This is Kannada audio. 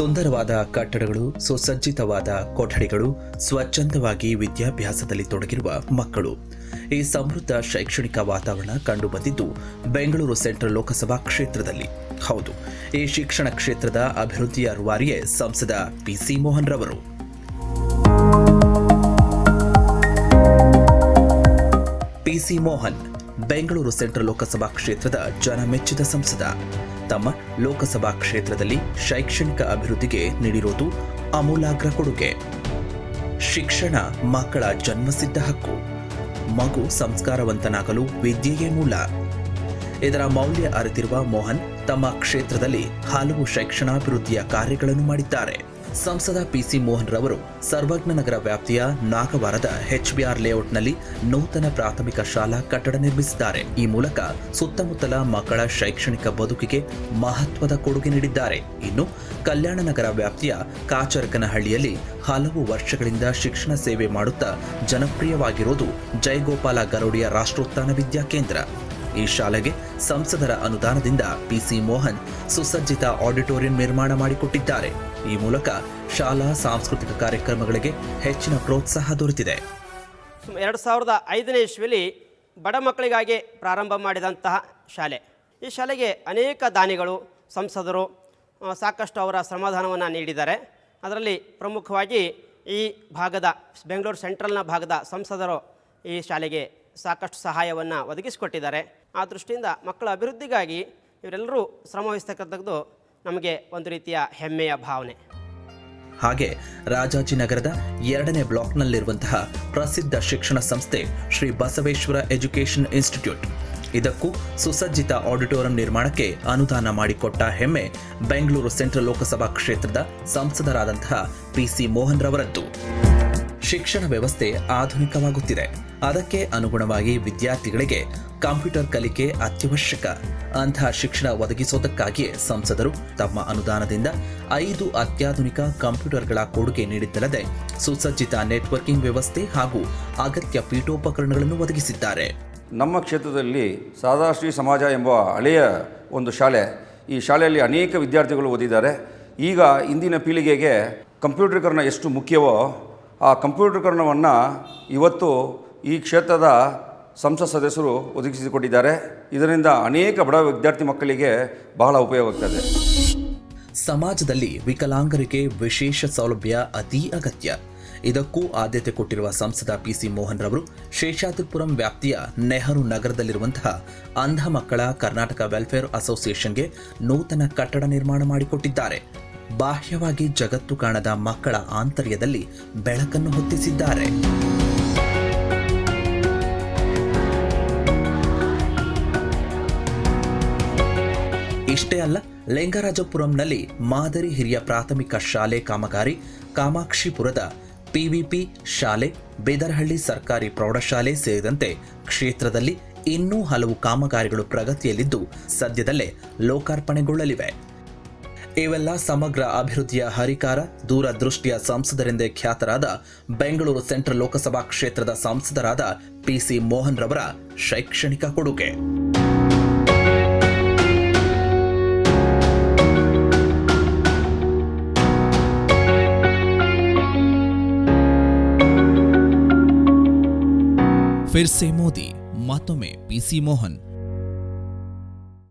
ಸುಂದರವಾದ ಕಟ್ಟಡಗಳು, ಸುಸಜ್ಜಿತವಾದ ಕೊಠಡಿಗಳು, ಸ್ವಚ್ಛಂದವಾಗಿ ವಿದ್ಯಾಭ್ಯಾಸದಲ್ಲಿ ತೊಡಗಿರುವ ಮಕ್ಕಳು. ಈ ಸಮೃದ್ಧ ಶೈಕ್ಷಣಿಕ ವಾತಾವರಣ ಕಂಡುಬಂದಿದ್ದು ಬೆಂಗಳೂರು ಸೆಂಟ್ರಲ್ ಲೋಕಸಭಾ ಕ್ಷೇತ್ರದಲ್ಲಿ. ಹೌದು, ಈ ಶಿಕ್ಷಣ ಕ್ಷೇತ್ರದ ಅಭಿವೃದ್ಧಿಯ ರೂವಾರಿಯೇ ಸಂಸದ ಪಿಸಿ ಮೋಹನ್ ರವರು P C Mohan, Bengaluru central Lok Sabha ಕ್ಷೇತ್ರದ ಜನಮೆಚ್ಚಿದ ಸಂಸದ. ತಮ್ಮ ಲೋಕಸಭಾ ಕ್ಷೇತ್ರದಲ್ಲಿ ಶೈಕ್ಷಣಿಕ ಅಭಿವೃದ್ಧಿಗೆ ನೀಡಿರುವುದು ಅಮೂಲಾಗ್ರ ಕೊಡುಗೆ. ಶಿಕ್ಷಣ ಮಕ್ಕಳ ಜನ್ಮಸಿದ್ಧ ಹಕ್ಕು. ಮಗು ಸಂಸ್ಕಾರವಂತನಾಗಲು ವಿದ್ಯೆಯೇ ಮೂಲ. ಇದರ ಮೌಲ್ಯ ಅರಿತಿರುವ ಮೋಹನ್ ತಮ್ಮ ಕ್ಷೇತ್ರದಲ್ಲಿ ಹಲವು ಶೈಕ್ಷಣಾಭಿವೃದ್ಧಿಯ ಕಾರ್ಯಗಳನ್ನು ಮಾಡಿದ್ದಾರೆ. ಸಂಸದ ಪಿಸಿ ಮೋಹನ್ ರವರು ಸರ್ವಜ್ಞ ನಗರ ವ್ಯಾಪ್ತಿಯ ನಾಗವಾರದ ಎಚ್ಬಿಆರ್ ಲೇಔಟ್ನಲ್ಲಿ ನೂತನ ಪ್ರಾಥಮಿಕ ಶಾಲಾ ಕಟ್ಟಡ ನಿರ್ಮಿಸಿದ್ದಾರೆ. ಈ ಮೂಲಕ ಸುತ್ತಮುತ್ತಲ ಮಕ್ಕಳ ಶೈಕ್ಷಣಿಕ ಬದುಕಿಗೆ ಮಹತ್ವದ ಕೊಡುಗೆ ನೀಡಿದ್ದಾರೆ. ಇನ್ನು ಕಲ್ಯಾಣ ನಗರ ವ್ಯಾಪ್ತಿಯ ಕಾಚರಕನಹಳ್ಳಿಯಲ್ಲಿ ಹಲವು ವರ್ಷಗಳಿಂದ ಶಿಕ್ಷಣ ಸೇವೆ ಮಾಡುತ್ತಾ ಜನಪ್ರಿಯವಾಗಿರೋದು ಜಯಗೋಪಾಲ ಗರೋಡಿಯ ರಾಷ್ಟ್ರೋತ್ಥಾನ ವಿದ್ಯಾಕೇಂದ್ರ ಈ ಶಾಲೆಗೆ ಸಂಸದರ ಅನುದಾನದಿಂದ ಪಿಸಿ ಮೋಹನ್ ಸುಸಜ್ಜಿತ ಆಡಿಟೋರಿಯಂ ನಿರ್ಮಾಣ ಮಾಡಿಕೊಟ್ಟಿದ್ದಾರೆ. ಈ ಮೂಲಕ ಶಾಲಾ ಸಾಂಸ್ಕೃತಿಕ ಕಾರ್ಯಕ್ರಮಗಳಿಗೆ ಹೆಚ್ಚಿನ ಪ್ರೋತ್ಸಾಹ ದೊರೆತಿದೆ. ಎರಡು ಸಾವಿರದ ಐದನೇ ಇಸ್ವಿಯಲ್ಲಿ ಬಡ ಮಕ್ಕಳಿಗಾಗಿ ಪ್ರಾರಂಭ ಮಾಡಿದಂತಹ ಶಾಲೆ. ಈ ಶಾಲೆಗೆ ಅನೇಕ ದಾನಿಗಳು, ಸಂಸದರು ಸಾಕಷ್ಟು ಅವರ ಸಮಾಧಾನವನ್ನು ನೀಡಿದ್ದಾರೆ. ಅದರಲ್ಲಿ ಪ್ರಮುಖವಾಗಿ ಈ ಭಾಗದ, ಬೆಂಗಳೂರು ಸೆಂಟ್ರಲ್ನ ಭಾಗದ ಸಂಸದರು ಈ ಶಾಲೆಗೆ ಸಾಕಷ್ಟು ಸಹಾಯವನ್ನು ಒದಗಿಸಿಕೊಟ್ಟಿದ್ದಾರೆ. ಆ ದೃಷ್ಟಿಯಿಂದ ಮಕ್ಕಳ ಅಭಿವೃದ್ಧಿಗಾಗಿ ಇವರೆಲ್ಲರೂ ಶ್ರಮವಹಿಸ್ತಕ್ಕಂಥದ್ದು ನಮಗೆ ಒಂದು ರೀತಿಯ ಹೆಮ್ಮೆಯ ಭಾವನೆ. ಹಾಗೆ ರಾಜಾಜಿನಗರದ ಎರಡನೇ ಬ್ಲಾಕ್ನಲ್ಲಿರುವಂತಹ ಪ್ರಸಿದ್ಧ ಶಿಕ್ಷಣ ಸಂಸ್ಥೆ ಶ್ರೀ ಬಸವೇಶ್ವರ ಎಜುಕೇಷನ್ ಇನ್ಸ್ಟಿಟ್ಯೂಟ್. ಇದಕ್ಕೂ ಸುಸಜ್ಜಿತ ಆಡಿಟೋರಿಯಂ ನಿರ್ಮಾಣಕ್ಕೆ ಅನುದಾನ ಮಾಡಿಕೊಟ್ಟ ಹೆಮ್ಮೆ ಬೆಂಗಳೂರು ಸೆಂಟ್ರಲ್ ಲೋಕಸಭಾ ಕ್ಷೇತ್ರದ ಸಂಸದರಾದಂತಹ ಪಿಸಿ ಮೋಹನ್ ರವರದ್ದು ಶಿಕ್ಷಣ ವ್ಯವಸ್ಥೆ ಆಧುನಿಕವಾಗುತ್ತಿದೆ. ಅದಕ್ಕೆ ಅನುಗುಣವಾಗಿ ವಿದ್ಯಾರ್ಥಿಗಳಿಗೆ ಕಂಪ್ಯೂಟರ್ ಕಲಿಕೆ ಅತ್ಯವಶ್ಯಕ. ಅಂತಹ ಶಿಕ್ಷಣ ಒದಗಿಸೋದಕ್ಕಾಗಿಯೇ ಸಂಸದರು ತಮ್ಮ ಅನುದಾನದಿಂದ ಐದು ಅತ್ಯಾಧುನಿಕ ಕಂಪ್ಯೂಟರ್ಗಳ ಕೊಡುಗೆ ನೀಡಿದ್ದಲ್ಲದೆ ಸುಸಜ್ಜಿತ ನೆಟ್ವರ್ಕಿಂಗ್ ವ್ಯವಸ್ಥೆ ಹಾಗೂ ಅಗತ್ಯ ಪೀಠೋಪಕರಣಗಳನ್ನು ಒದಗಿಸಿದ್ದಾರೆ. ನಮ್ಮ ಕ್ಷೇತ್ರದಲ್ಲಿ ಸಾದಾಶ್ರೀ ಸಮಾಜ ಎಂಬ ಹಳೆಯ ಒಂದು ಶಾಲೆ, ಈ ಶಾಲೆಯಲ್ಲಿ ಅನೇಕ ವಿದ್ಯಾರ್ಥಿಗಳು ಓದಿದ್ದಾರೆ. ಈಗ ಇಂದಿನ ಪೀಳಿಗೆಗೆ ಕಂಪ್ಯೂಟರ್ಕರಣ ಎಷ್ಟು ಮುಖ್ಯವೋ ಆ ಕಂಪ್ಯೂಟರ್ಕರಣವನ್ನು ಇವತ್ತು ಈ ಕ್ಷೇತ್ರದ ಸಂಸತ್ ಸದಸ್ಯರು ಒದಗಿಸಿಕೊಟ್ಟಿದ್ದಾರೆ. ಇದರಿಂದ ಅನೇಕ ಬಡ ವಿದ್ಯಾರ್ಥಿ ಮಕ್ಕಳಿಗೆ ಬಹಳ ಉಪಯೋಗವಾಗ್ತದೆ. ಸಮಾಜದಲ್ಲಿ ವಿಕಲಾಂಗರಿಗೆ ವಿಶೇಷ ಸೌಲಭ್ಯ ಅತೀ ಅಗತ್ಯ. ಇದಕ್ಕೂ ಆದ್ಯತೆ ಕೊಟ್ಟಿರುವ ಸಂಸದ ಪಿಸಿ ಮೋಹನ್ ರವರು ಶೇಷಾದ್ರಿಪುರಂ ವ್ಯಾಪ್ತಿಯ ನೆಹರು ನಗರದಲ್ಲಿರುವಂತಹ ಅಂಧ ಮಕ್ಕಳ ಕರ್ನಾಟಕ ವೆಲ್ಫೇರ್ ಅಸೋಸಿಯೇಷನ್ಗೆ ನೂತನ ಕಟ್ಟಡ ನಿರ್ಮಾಣ ಮಾಡಿಕೊಟ್ಟಿದ್ದಾರೆ. ಬಾಹ್ಯವಾಗಿ ಜಗತ್ತು ಕಾಣದ ಮಕ್ಕಳ ಆಂತರ್ಯದಲ್ಲಿ ಬೆಳಕನ್ನು ಹೊತ್ತಿಸಿದ್ದಾರೆ. ಇಷ್ಟೇ ಅಲ್ಲ, ಲಿಂಗರಾಜಪುರಂನಲ್ಲಿ ಮಾದರಿ ಹಿರಿಯ ಪ್ರಾಥಮಿಕ ಶಾಲೆ ಕಾಮಗಾರಿ, ಕಾಮಾಕ್ಷಿಪುರದ ಪಿವಿಪಿ ಶಾಲೆ, ಬೇದರಹಳ್ಳಿ ಸರ್ಕಾರಿ ಪ್ರೌಢಶಾಲೆ ಸೇರಿದಂತೆ ಕ್ಷೇತ್ರದಲ್ಲಿ ಇನ್ನೂ ಹಲವು ಕಾಮಗಾರಿಗಳು ಪ್ರಗತಿಯಲ್ಲಿದ್ದು, ಸದ್ಯದಲ್ಲೇ ಲೋಕಾರ್ಪಣೆಗೊಳ್ಳಲಿವೆ. ಇವೆಲ್ಲ ಸಮಗ್ರ ಅಭಿವೃದ್ಧಿಯ ಹರಿಕಾರ, ದೂರದೃಷ್ಟಿಯ ಸಂಸದರೆಂದೇ ಖ್ಯಾತರಾದ ಬೆಂಗಳೂರು ಸೆಂಟ್ರಲ್ ಲೋಕಸಭಾ ಕ್ಷೇತ್ರದ ಸಂಸದರಾದ ಪಿಸಿ ಮೋಹನ್ ರವರ ಶೈಕ್ಷಣಿಕ ಕೊಡುಗೆ. ಫಿರ್ಸೆ ಮೋದಿ ಮತ್ತೊಮ್ಮೆ ಪಿಸಿ ಮೋಹನ್